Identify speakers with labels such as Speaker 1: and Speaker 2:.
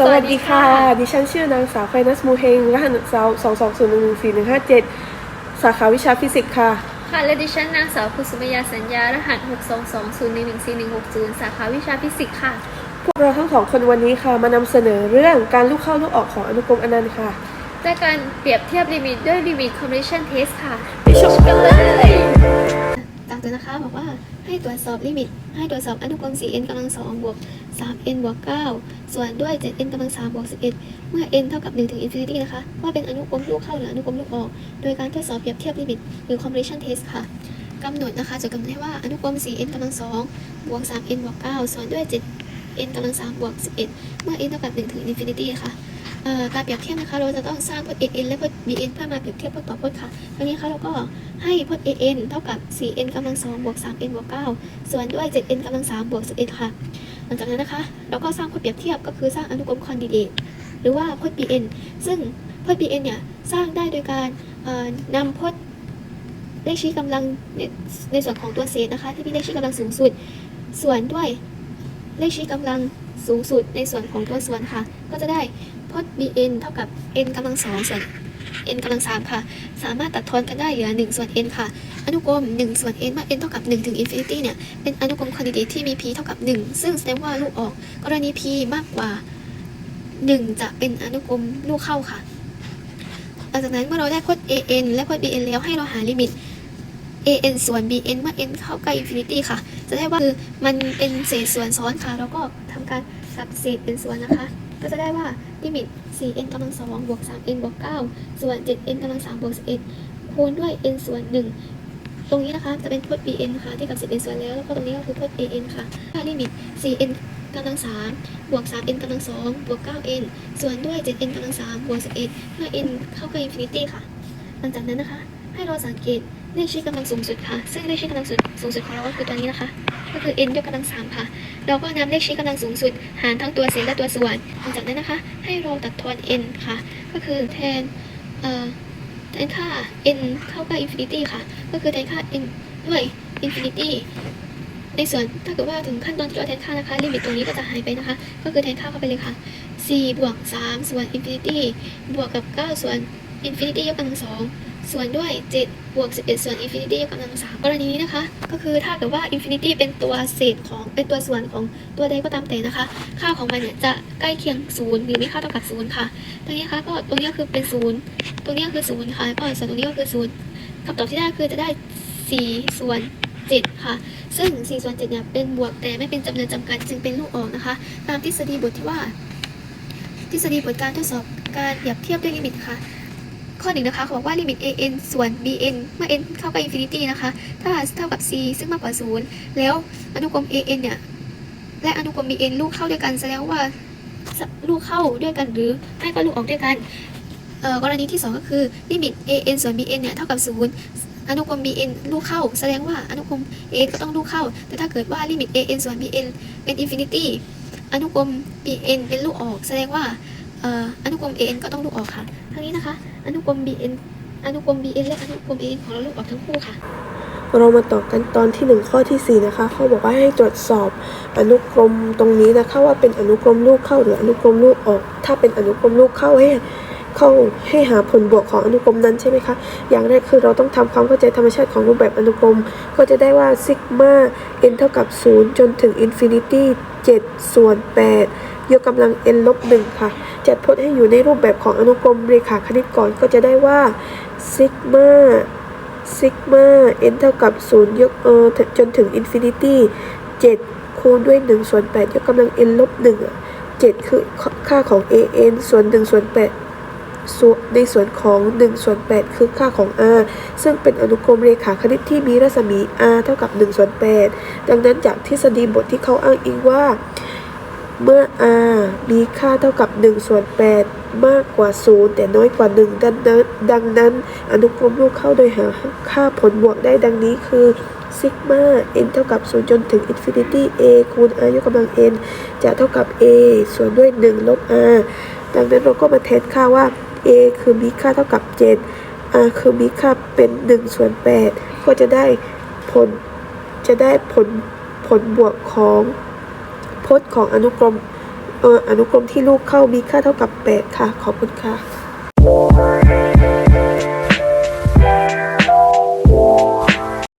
Speaker 1: สวัสดีค่ะ ดิฉันชื่อนางสาวไฟนัสมูเฮงรหัสสาวสองสองศูนย์หนึ่งหนึ่งสี่หนึ่งห้าเจ็ดสาขาวิชาฟิสิกส์ค่ะ
Speaker 2: ค่ะ และดิฉันนางสาวคุสุมยาสัญญารหัส6 2 2 0 1 1 4 1 6 0สาขาวิชาฟิสิกส์ค่ะ
Speaker 1: พวกเราทั้งสองคนวันนี้ค่ะ มานำเสนอเรื่องการลูกเข้าลูกออกของอนุกรมอนันต์ค่ะ
Speaker 2: จากการเปรียบเทียบลิมิตด้วยลิมิต combination test ค่ะ
Speaker 1: ไปชมกันเลย
Speaker 2: ตัวนะคะ บอกว่าให้ตรวจสอบลิมิต ให้ตรวจสอบอนุกรม 4n กำลัง2บวก 3n บวก 9 ส่วนด้วย 7n กำลัง3บวก 11 เมื่อ n เท่ากับ 1 ถึง infinity นะคะ ว่าเป็นอนุกรมลูกเข้าหรืออนุกรมลูกออก โดยการทดสอบเปรียบเทียบลิมิต หรือ combination test ค่ะกำหนดนะคะจะกำหนดให้ว่าอนุกรม 4n กำลัง2บวก 3n บวก 9 ส่วนด้วย 7n กำลัง3บวก 11 เมื่อ n เท่ากับ 1 ถึง infinity ค่ะเอ่อ การเปรียบเทียบนะคะ เราจะต้องสร้างพจน์ an และพจน์ bn เพื่อมาเปรียบเทียบพจน์ต่อพจน์ค่ะทีนี้คะเราก็ให้พจน์ an เท่ากับ 4n กำลัง2บวก 3n บวก9ส่วนด้วย 7n กำลัง3บวก 11 ค่ะ หลังจากนั้นนะคะ เราก็สร้างพจน์เปรียบเทียบก็คือสร้างอนุกรมคอนดิเดตหรือว่าพจน์ bn ซึ่งพจน์ bn เนี่ยสร้างได้โดยการนำพจน์เลขชี้กำลังในในส่วนของตัวเศษนะคะ ที่มีเลขชี้กำลังสูงสุด ส่วนด้วยเลขชี้กำลังสูงสุดในส่วนของตัวส่วนค่ะ ก็จะได้ พจน์ bn เท่ากับ n กำลังสองส่วน n กำลังสามค่ะ สามารถตัดทอนกันได้เหลือ1ส่วน n ค่ะ อนุกรม 1 ส่วน n เมื่อ n เท่ากับ 1 ถึง infinity เนี่ย เป็นอนุกรมคอนดิเดตที่มี p เท่ากับ 1 ซึ่งแสดงว่าลูกออก กรณี p มากกว่า 1 จะเป็นอนุกรมลูกเข้าค่ะ หลังจากนั้นเมื่อเราได้พจน์ an และพจน์ bn แล้วให้เราหาลิมิต an ส่วน bn เมื่อ n เข้าใกล้ infinity ค่ะ จะได้ว่าคือมันเป็นเศษส่วนซ้อนค่ะ แล้วก็ทำการสับเศษเป็นส่วนนะคะ ก็จะได้ว่า ลิมิต 4n กำลัง2บวก 3n บวก 9 ส่วน 7n กำลัง3บวก11คูณด้วย n ส่วน 1 ตรงนี้นะคะจะเป็นพจน์ bn ค่ะที่กับ 10n ส่วนแล้ว แล้วก็ตรงนี้ก็คือพจน์ an ค่ะค่าลิมิต 4n กำลัง3บวก 3n กำลัง2บวก 9n ส่วนด้วย 7n กำลัง3บวก11เมื่อ n เข้าใกล้ infinity ค่ะ หลังจากนั้นนะคะ ให้เราสังเกตเลขชี้กำลังสูงสุดค่ะ ซึ่งเลขชี้กำลังสูงสูงสุดของเราก็คือตัวนี้นะคะ ก็คือ n ยกกำลัง3ค่ะ เราก็นำเลขชี้กำลังสูงสุด หารทั้งตัวเศษและตัวส่วนหลังจากนั้นนะคะ ให้เราตัดทอน n ค่ะ ก็คือแทนเอ่อแทนค่า n เข้าใกล้ infinity ค่ะ ก็คือแทนค่า n ด้วย infinity ในส่วนถ้าเกิดว่าถึงขั้นตอนที่เราแทนค่านะคะลิมิตตรงนี้ก็จะหายไปนะคะ ก็คือแทนค่าเข้าไปเลยค่ะ 4 บวก 3 ส่วน infinity บวกกับ 9 ส่วน infinity ยกกำลังสอง ส่วนด้วย 7 บวก 11 ส่วน infinity ยกกำลังสามกรณีนี้นะคะ ก็คือถ้าเกิดว่า infinity เป็นตัวเศษของเป็นตัวส่วนของตัวใดก็ตามแต่นะคะ ค่าของมันเนี่ยจะใกล้เคียงศูนย์หรือมีค่าเท่ากับศูนย์ค่ะตรงนี้คะก็ตรงนี้คือเป็นศูนย์ตรงนี้คือศูนย์ค่ะแล้วก็ส่วนตรงนี้ก็คือศูนย์คำตอบที่ได้คือจะได้ 4 ส่วน 7 ค่ะ ซึ่ง 4 ส่วน 7 เนี่ยเป็นบวกแต่ไม่เป็นจำนวนจำกัดจึงเป็นลูกออกนะคะ ตามทฤษฎีบทที่ว่า ทฤษฎีบทการทดสอบการเปรียบเทียบด้วยลิมิตค่ะ ข้อหนึ่งนะคะเขาบอกว่าลิมิต an ส่วน bn เมื่อ n เข้าใกล้ infinity นะคะ ถ้าเท่ากับ c ซึ่งมากกว่า 0 แล้วอนุกรม an เนี่ย และอนุกรม bn ลูกเข้าด้วยกันแสดงว่าลูกเข้าด้วยกันหรือไม่ก็ลูกออกด้วยกันกรณีที่ 2 ก็คือลิมิต an ส่วน bn เนี่ยเท่ากับ 0 อนุกรม bn ลูกเข้า แสดงว่าอนุกรม an ก็ต้องลูกเข้า แต่ถ้าเกิดว่าลิมิต an ส่วน bn เป็น infinity อนุกรม bn เป็นลูกออก แสดงว่า อ่ออนุกรม an ก็ต้องลูกออกค่ะทั้งนี้นะคะ อนุกรม bn อนุกรม bn และอนุกรม an ของเราลูกออกทั้งคู่ค่ะ
Speaker 1: เรามาต่อกันตอนที่หนึ่งข้อที่สี่นะคะ เขาบอกว่าให้ตรวจสอบอนุกรมตรงนี้นะคะว่าเป็นอนุกรมลูกเข้าหรืออนุกรมลูกออก ถ้าเป็นอนุกรมลูกเข้าให้ เข้าให้หาผลบวกของอนุกรมนั้นใช่ไหมคะ อย่างแรกคือเราต้องทำความเข้าใจธรรมชาติของรูปแบบอนุกรม ก็จะได้ว่าซิกมา n เท่ากับ 0 จนถึงอินฟินิตี้7ส่วน 8 ยกกำลัง n ลบ1ค่ะ จัดพจน์ให้อยู่ในรูปแบบของอนุกรมเรขาคณิตก่อนก็จะได้ว่าซิกมาซิกมา n เท่ากับ 0 ยกเออจนถึงอินฟินิตี้7คูณด้วย 1 ส่วน 8 ยกกำลัง n ลบ1อะ7คือค่าของ an ส่วน 1 ส่วน8ส่วน ในส่วนของ1ส่วน8คือค่าของ r ซึ่งเป็นอนุกรมเรขาคณิตที่มีรัศมี r เท่ากับ1ส่วน8ดังนั้นจากทฤษฎีบทที่เขาอ้างอิงว่า เมื่อ r มีค่าเท่ากับ1ส่วน8มากกว่า 0 แต่น้อยกว่า 1 ดังนั้นดังนั้น อนุกรมลูกเข้าโดยหาค่าผลบวกได้ดังนี้คือซิกมา n เท่ากับ 0 จนถึง infinity a คูณ r ยกกำลัง n จะเท่ากับ a ส่วนด้วย 1 ลบ r ดังนั้นเราก็มาแทนค่าว่า a คือมีค่าเท่ากับ 7 r คือมีค่าเป็น1ส่วน8ก็จะได้ผลจะได้ผลผลบวกของพจน์ของอนุกรมอออนุกรมที่ลูกเข้ามีค่าเท่ากับ 8 ค่ะ ขอบคุณค่ะ